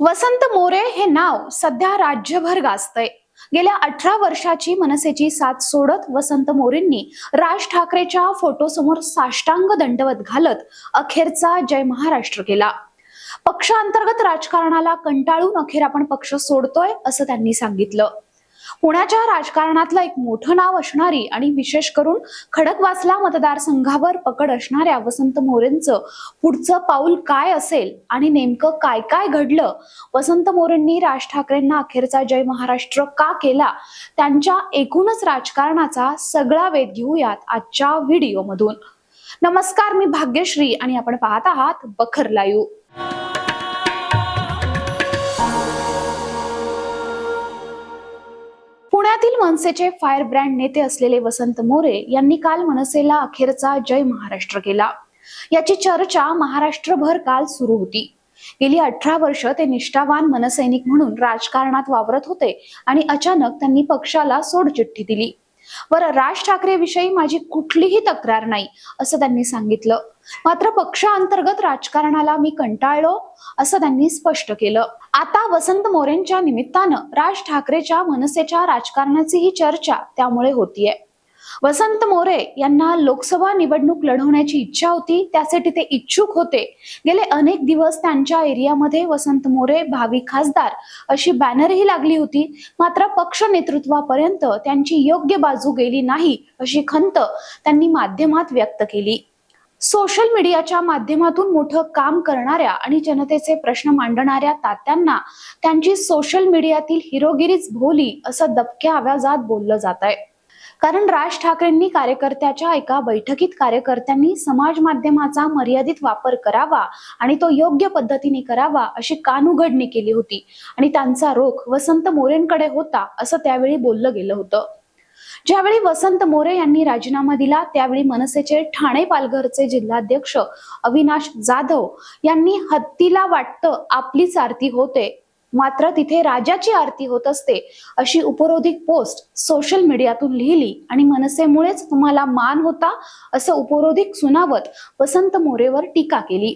वसंत मोरे हे नाव सध्या राज्यभर गाजतंय. गेल्या अठरा वर्षाची मनसेची साथ सोडत वसंत मोरेंनी राज ठाकरेच्या फोटोसमोर साष्टांग दंडवत घालत अखेरचा जय महाराष्ट्र केला. पक्षांतर्गत राजकारणाला कंटाळून अखेर आपण पक्ष सोडतोय असं त्यांनी सांगितलं. पुण्याच्या राजकारणातलं एक मोठं नाव असणारी आणि विशेष करून खडकवासला मतदारसंघावर पकड असणाऱ्या वसंत मोरेंचं पुढचं पाऊल काय असेल आणि नेमकं काय काय घडलं? वसंत मोरेंनी राज ठाकरेंना अखेरचा जय महाराष्ट्र का केला? त्यांच्या एकूणच राजकारणाचा सगळा वेध घेऊयात आजच्या व्हिडिओमधून. नमस्कार मी भाग्यश्री आणि आपण पाहत आहात बखर लाईव्ह. पुण्यातील मनसेचे फायर ब्रँड नेते असलेले वसंत मोरे यांनी काल मनसेला अखेरचा जय महाराष्ट्र केला. याची चर्चा महाराष्ट्रभर काल सुरू होती. गेली अठरा वर्ष ते निष्ठावान मनसैनिक म्हणून राजकारणात वावरत होते आणि अचानक त्यांनी पक्षाला सोडचिठ्ठी दिली. बरं राज ठाकरे विषयी माझी कुठलीही तक्रार नाही असं त्यांनी सांगितलं. मात्र पक्षांतर्गत राजकारणाला मी कंटाळलो असं त्यांनी स्पष्ट केलं. आता वसंत मोरेंच्या निमित्तानं राज ठाकरेच्या मनसेच्या राजकारणाची ही चर्चा त्यामुळे होतीये. वसंत मोरे यांना लोकसभा निवडणूक लढवण्याची इच्छा होती त्यासाठी ते इच्छुक होते. गेले अनेक दिवस त्यांच्या एरियामध्ये वसंत मोरे भावी खासदार अशी बॅनरही लागली होती. मात्र पक्ष नेतृत्वापर्यंत त्यांची योग्य बाजू गेली नाही अशी खंत त्यांनी माध्यमात व्यक्त केली. सोशल मीडियाच्या माध्यमातून मोठं काम करणाऱ्या आणि जनतेचे प्रश्न मांडणाऱ्या तात्यांना त्यांची सोशल मीडियातील हिरोगिरीच भोली असं दबक्या आवाजात बोललं जात आहे. कारण राज ठाकरेंनी कार्यकर्त्याच्या एका बैठकीत कार्यकर्त्यांनी समाज माध्यमाचा मर्यादित वापर करावा आणि तो योग्य पद्धतीने करावा अशी कानउघडणी केली होती आणि त्यांचा रोख वसंत मोरेंकडे होता असं त्यावेळी बोललं गेलं होतं. ज्यावेळी वसंत मोरे यांनी राजीनामा दिला त्यावेळी मनसेचे ठाणे पालघरचे जिल्हाध्यक्ष अविनाश जाधव यांनी हत्तीला वाटतं आपलीच आरती होते. मात्र तिथे राजाची आरती होत असते अशी उपरोधिक पोस्ट सोशल मीडियातून लिहिली आणि मनसेमुळेच तुम्हाला मान होता असं उपरोधिक सुनावत वसंत मोरेवर टीका केली.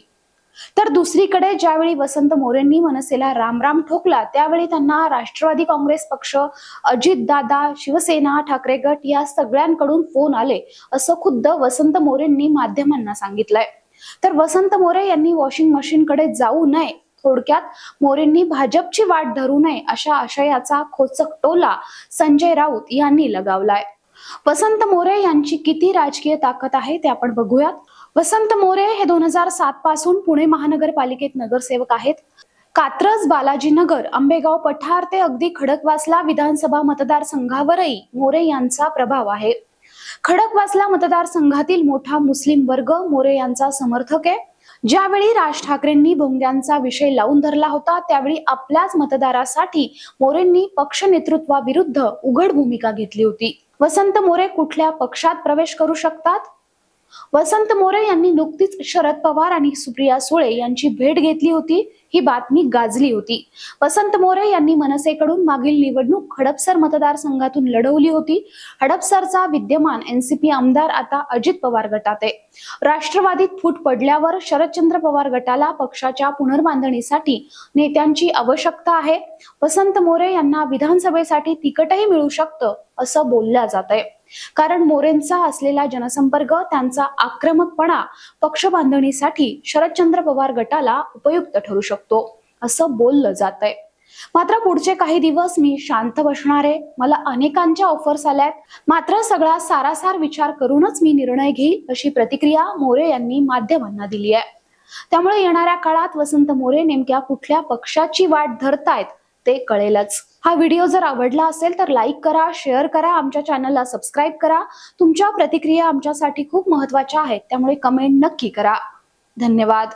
तर दुसरीकडे ज्यावेळी वसंत मोरेंनी मनसेला रामराम ठोकला त्यावेळी त्यांना राष्ट्रवादी काँग्रेस पक्ष अजित दादा शिवसेना ठाकरे गट या सगळ्यांकडून फोन आले असं खुद्द वसंत मोरेंनी माध्यमांना सांगितलंय. तर वसंत मोरे यांनी वॉशिंग मशीनकडे जाऊ नये थोडक्यात मोरेंनी भाजपची वाट धरू नये अशा आशयाचा खोचक टोला संजय राऊत यांनी लगावलाय. वसंत मोरे यांची किती राजकीय ताकद आहे ते आपण बघूयात. वसंत मोरे हे दोन हजार सात पासून पुणे महानगरपालिकेत नगरसेवक आहेत. कात्रज बालाजीनगर आंबेगाव पठार ते अगदी खडकवासला विधानसभा मतदारसंघावरही मोरे यांचा प्रभाव आहे. खडकवासला मतदारसंघातील मोठा मुस्लिम वर्ग मोरे यांचा समर्थक आहे. ज्यावेळी राज ठाकरेंनी भोंग्यांचा विषय लावून धरला होता त्यावेळी आपल्याच मतदारासाठी मोरेंनी पक्ष नेतृत्वाविरुद्ध उघड भूमिका घेतली होती. वसंत मोरे कुठल्या पक्षात प्रवेश करू शकतात? वसंत मोरे यांनी नुकतीच शरद पवार आणि सुप्रिया सुळे यांची भेट घेतली होती ही बातमी गाजली होती. वसंत मोरे यांनी मनसेकडून मागील निवडणूक हडपसर मतदारसंघातून लढवली होती. हडपसरचा विद्यमान एनसीपी आमदार आता अजित पवार गटात आहे. राष्ट्रवादीत फूट पडल्यावर शरदचंद्र पवार गटाला पक्षाच्या पुनर्बांधणीसाठी नेत्यांची आवश्यकता आहे. वसंत मोरे यांना विधानसभेसाठी तिकटही मिळू शकतं असं बोललं जात आहे कारण मोरेंचा असलेला जनसंपर्क त्यांचा आक्रमकपणा पक्ष बांधणीसाठी शरदचंद्र पवार गटाला उपयुक्त ठरू शकतो असं बोललं जात आहे मात्र पुढचे काही दिवस मी शांत बसणार आहे. मला अनेकांच्या ऑफर्स आल्यात. मात्र सगळा सारासार विचार करूनच मी निर्णय घेईल अशी प्रतिक्रिया मोरे यांनी माध्यमांना दिली आहे. त्यामुळे येणाऱ्या काळात वसंत मोरे नेमक्या कुठल्या पक्षाची वाट धरतायत ते कळेलच. हा व्हिडिओ जर आवडला असेल तर लाईक करा शेअर करा आमच्या चॅनलला सबस्क्राईब करा. तुमच्या प्रतिक्रिया आमच्यासाठी खूप महत्त्वाच्या आहेत त्यामुळे कमेंट नक्की करा. धन्यवाद.